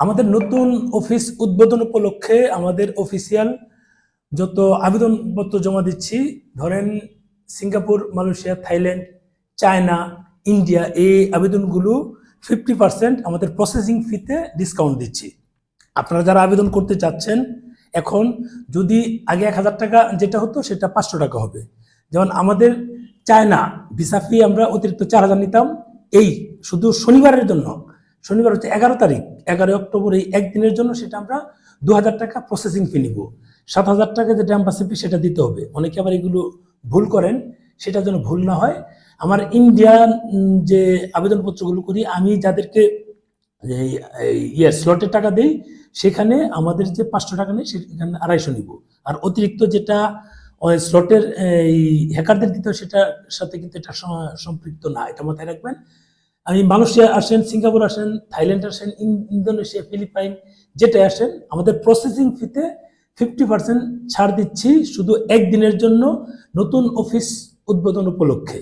আমাদের নতুন অফিস উদ্বোধন উপলক্ষে আমাদের অফিসিয়াল যত আবেদনপত্র জমা দিচ্ছি, ধরেন Singapore, Malaysia, Thailand, China, India, এই আবেদনগুলো ফিফটি পার্সেন্ট আমাদের প্রসেসিং ফিতে ডিসকাউন্ট দিচ্ছি। আপনারা যারা আবেদন করতে চাচ্ছেন, এখন যদি আগে এক হাজার টাকা যেটা হতো সেটা পাঁচশো টাকা হবে। যেমন আমাদের চায়না ভিসা ফি আমরা অতিরিক্ত চার হাজার নিতাম, এই শুধু শনিবারের জন্য। শনিবার হচ্ছে এগারো তারিখ, এগারোই অক্টোবর এই একদিনের জন্য সেটা আমরা দু হাজার টাকা প্রসেসিং ফি নিব। সাত হাজার টাকা যে ড্যাম্পাসি ফি সেটা দিতে হবে। অনেকে আবার এগুলো ভুল করেন, সেটা যেন ভুল না হয়। আমার ইন্ডিয়ান যে আবেদনপত্রগুলো করি, আমি যাদেরকে ইয়ে স্লটের টাকা দেই, সেখানে আমাদের যে পাঁচশো টাকা নেই, সেখানে আড়াইশো নিব। আর অতিরিক্ত যেটা স্লটের এই হ্যাকারদের দিতে সেটার সাথে কিন্তু এটা সম্পৃক্ত না। এটা মাথায় রাখবেন। আমি মালয়েশিয়া আসেন, সিঙ্গাপুর আসেন, থাইল্যান্ড আসেন ইন্দোনেশিয়া, ফিলিপাইন যেটা আসেন, আমাদের প্রসেসিং ফিতে ফিফটি পার্সেন্ট ছাড় দিচ্ছি শুধু একদিনের জন্য নতুন অফিস উদ্বোধন উপলক্ষে।